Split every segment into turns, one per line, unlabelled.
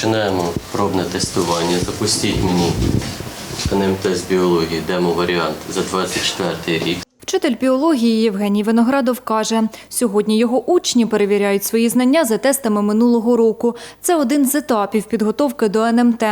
Починаємо пробне тестування. Запустіть мені НМТ біології, демо-варіант за 24 рік.
Вчитель біології Євгеній Виноградов каже, сьогодні його учні перевіряють свої знання за тестами минулого року. Це один з етапів підготовки до НМТ.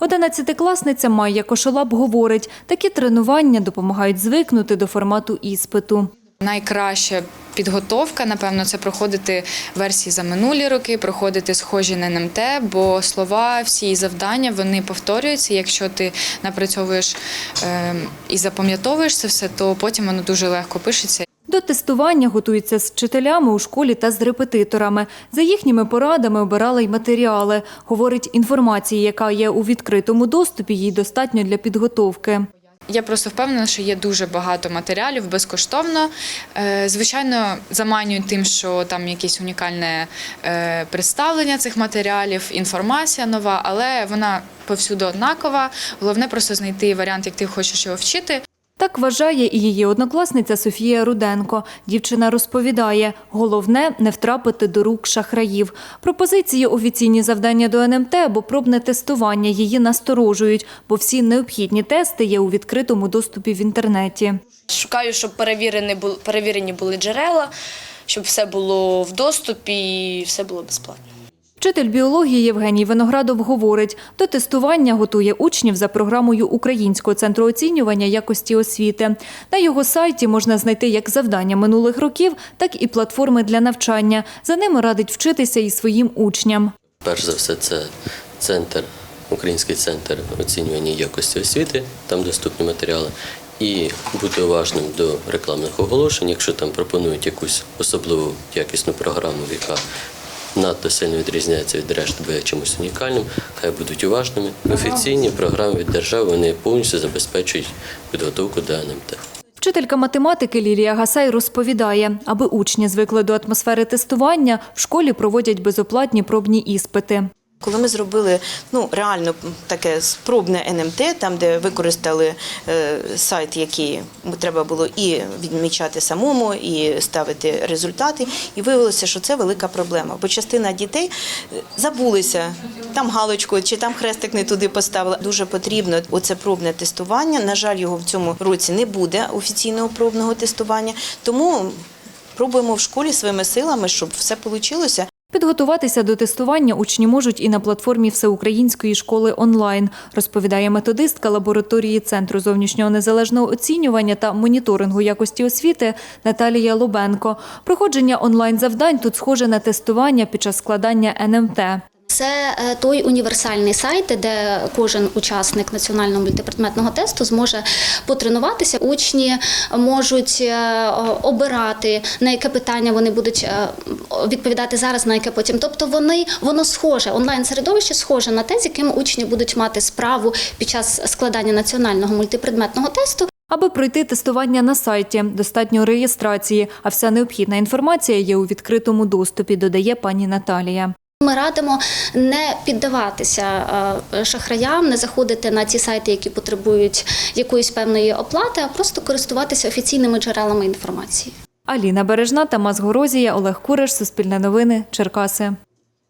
Одинадцятикласниця Майя Кошолап говорить, такі тренування допомагають звикнути до формату іспиту.
Найкраща підготовка, напевно, це проходити версії за минулі роки, проходити схожі на НМТ, бо слова, всі і завдання вони повторюються. Якщо ти напрацьовуєш е, і запам'ятовуєш це все, то потім воно дуже легко пишеться.
До тестування готуються з вчителями у школі та з репетиторами. За їхніми порадами обирали й матеріали. Говорить, інформації, яка є у відкритому доступі, їй достатньо для підготовки.
Я просто впевнена, що є дуже багато матеріалів безкоштовно. Е, Звичайно, заманюють тим, що там якесь унікальне е, представлення цих матеріалів, інформація нова, але вона повсюди однакова. Головне просто знайти варіант, як ти хочеш його вчити.
Так вважає і її однокласниця Софія Руденко. Дівчина розповідає, головне не втрапити до рук шахраїв. Пропозиції офіційні завдання до НМТ або пробне тестування її насторожують, бо всі необхідні тести є у відкритому доступі в інтернеті.
Шукаю, щоб перевірені були, джерела, щоб все було в доступі і все було безплатно.
Вчитель біології Євгеній Виноградов говорить, до тестування готує учнів за програмою Українського центру оцінювання якості освіти. На його сайті можна знайти як завдання минулих років, так і платформи для навчання. За ними радить вчитися і своїм учням.
Перш за все, це центр, Український центр оцінювання якості освіти, там доступні матеріали. І бути уважним до рекламних оголошень, якщо там пропонують якусь особливу якісну програму, яка надто сильно відрізняється від решти, бо є чимось унікальним, хай будуть уважними. Офіційні програми від держави вони повністю забезпечують підготовку до НМТ.
Вчителька математики Лілія Гасай розповідає, аби учні звикли до атмосфери тестування, в школі проводять безоплатні пробні іспити.
Коли ми зробили ну реально таке спробне НМТ, там де використали е, сайт, який треба було і відмічати самому, і ставити результати, і виявилося, що це велика проблема. Бо частина дітей е, забулися там галочку чи там хрестик не туди поставили. Дуже потрібно оце пробне тестування. На жаль, його в цьому році не буде офіційного пробного тестування, тому пробуємо в школі своїми силами, щоб все вийшло.
Підготуватися до тестування учні можуть і на платформі Всеукраїнської школи онлайн, розповідає методистка лабораторії Центру зовнішнього незалежного оцінювання та моніторингу якості освіти Наталія Лубенко. Проходження онлайн-завдань тут схоже на тестування під час складання НМТ.
Це е, той універсальний сайт, де кожен учасник національного мультипредметного тесту зможе потренуватися. Учні можуть е, обирати на яке питання вони будуть е, відповідати зараз, на яке потім. Тобто вони воно схоже онлайн середовище схоже на те, з яким учні будуть мати справу під час складання національного мультипредметного тесту.
Аби пройти тестування на сайті, достатньо реєстрації, а вся необхідна інформація є у відкритому доступі, додає пані Наталія.
Ми радимо не піддаватися е, шахраям, не заходити на ті сайти, які потребують якоїсь певної оплати, а просто користуватися офіційними джерелами інформації.
Аліна Бережна, Тамас Горозія, Олег Куриш, Суспільне новини, Черкаси.